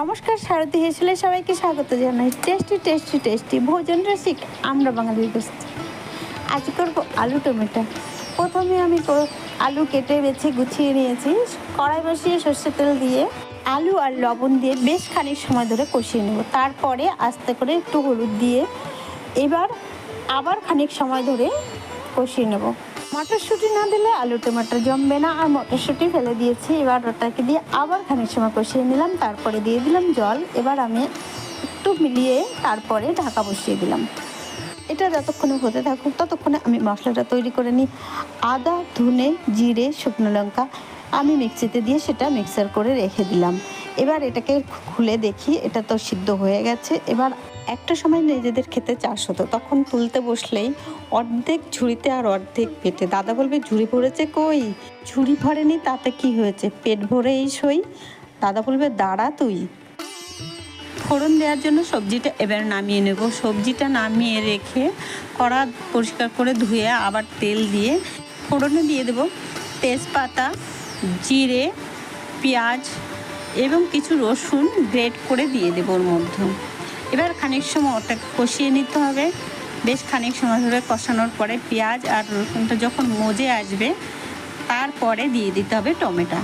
নমস্কার সারথী হেসেলে সবাইকে স্বাগত জানাই। টেস্টি টেস্টি টেস্টি ভোজন রসিক আমরা বাঙালির গোষ্ঠী। আজ করব আলু টমেটো। প্রথমে আমি আলু কেটে বেছে গুছিয়ে নিয়েছি। কড়াই বসিয়ে সর্ষে তেল দিয়ে আলু আর লবণ দিয়ে বেশ খানিক সময় ধরে কষিয়ে নেব। তারপরে আস্তে করে একটু হলুদ দিয়ে এবার আবার খানিক সময় ধরে কষিয়ে নেব। মটরশুঁটি না দিলে আলু টমেটো জমবে না। আর মটরশুঁটি ফেলে দিয়েছি, এবার ওটাকে দিয়ে আবার খানিক সময় কষিয়ে নিলাম। তারপরে দিয়ে দিলাম জল। এবার আমি একটু মিলিয়ে তারপরে ঢাকা বসিয়ে দিলাম। এটা যতক্ষণে হতে থাকুক, ততক্ষণে আমি মশলাটা তৈরি করে নিই। আদা, ধনে, জিরে, শুকনো লঙ্কা আমি মিক্সিতে দিয়ে সেটা মিক্সার করে রেখে দিলাম। এবার এটাকে খুলে দেখি, এটা তো সিদ্ধ হয়ে গেছে। এবার একটা সময় নিজেদের খেতে চাষ হতো, তখন তুলতে বসলেই অর্ধেক ঝুড়িতে আর অর্ধেক পেটে। দাদা বলবে, ঝুড়ি ভরেছে কই? ঝুড়ি ভরেনি, তাতে কি হয়েছে? পেট ভরেই সই? দাদা বলবে, দাঁড়া তুই। ফোড়ন দেওয়ার জন্য সবজিটা এবার নামিয়ে নেব। সবজিটা নামিয়ে রেখে কড়া পরিষ্কার করে ধুয়ে আবার তেল দিয়ে ফোড়নে দিয়ে দেব তেজপাতা জিরে, পেঁয়াজ এবং কিছু রসুন গ্রেট করে দিয়ে দেবো ওর মধ্যে। এবার খানিক সময় ওটা কষিয়ে নিতে হবে। বেশ খানিক সময় ধরে কষানোর পরে পেঁয়াজ আর রসুনটা যখন মজে আসবে, তারপরে দিয়ে দিতে হবে টমেটো।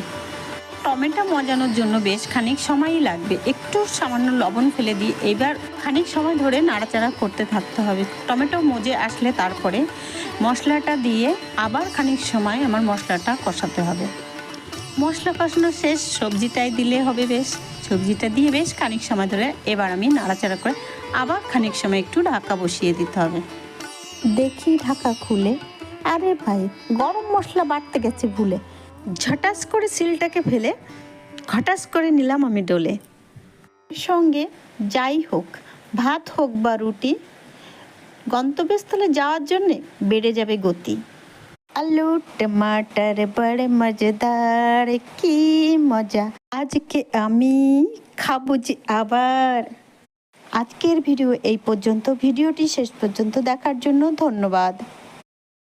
টমেটো মজানোর জন্য বেশ খানিক সময়ই লাগবে। একটু সামান্য লবণ ফেলে দিয়ে এবার খানিক সময় ধরে নাড়াচাড়া করতে থাকতে হবে। টমেটো মজে আসলে তারপরে মশলাটা দিয়ে আবার খানিক সময় আমার মশলাটা কষাতে হবে। মশলা কষানো শেষ সবজিটাই দিলে হবে বেশ। সবজিটা দিয়ে বেশ খানিক সময় ধরে এবার আমি নাড়াচাড়া করে আবার খানিক সময় একটু ঢাকা বসিয়ে দিতে হবে। দেখি ঢাকা খুলে। আরে ভাই গরম মশলা বাড়তে গেছে ভুলে। ঝটাস করে সিলটাকে ফেলে ঘটাস করে নিলাম আমি ডোলে। সঙ্গে যাই হোক ভাত হোক বা রুটি গন্তব্যস্থলে যাওয়ার জন্যে বেড়ে যাবে গতি। আলু টমাটার বড় মজাদার কি মজা আজকে আমি খাব যে আবার আজকের ভিডিও এই পর্যন্ত ভিডিওটি শেষ পর্যন্ত দেখার জন্য ধন্যবাদ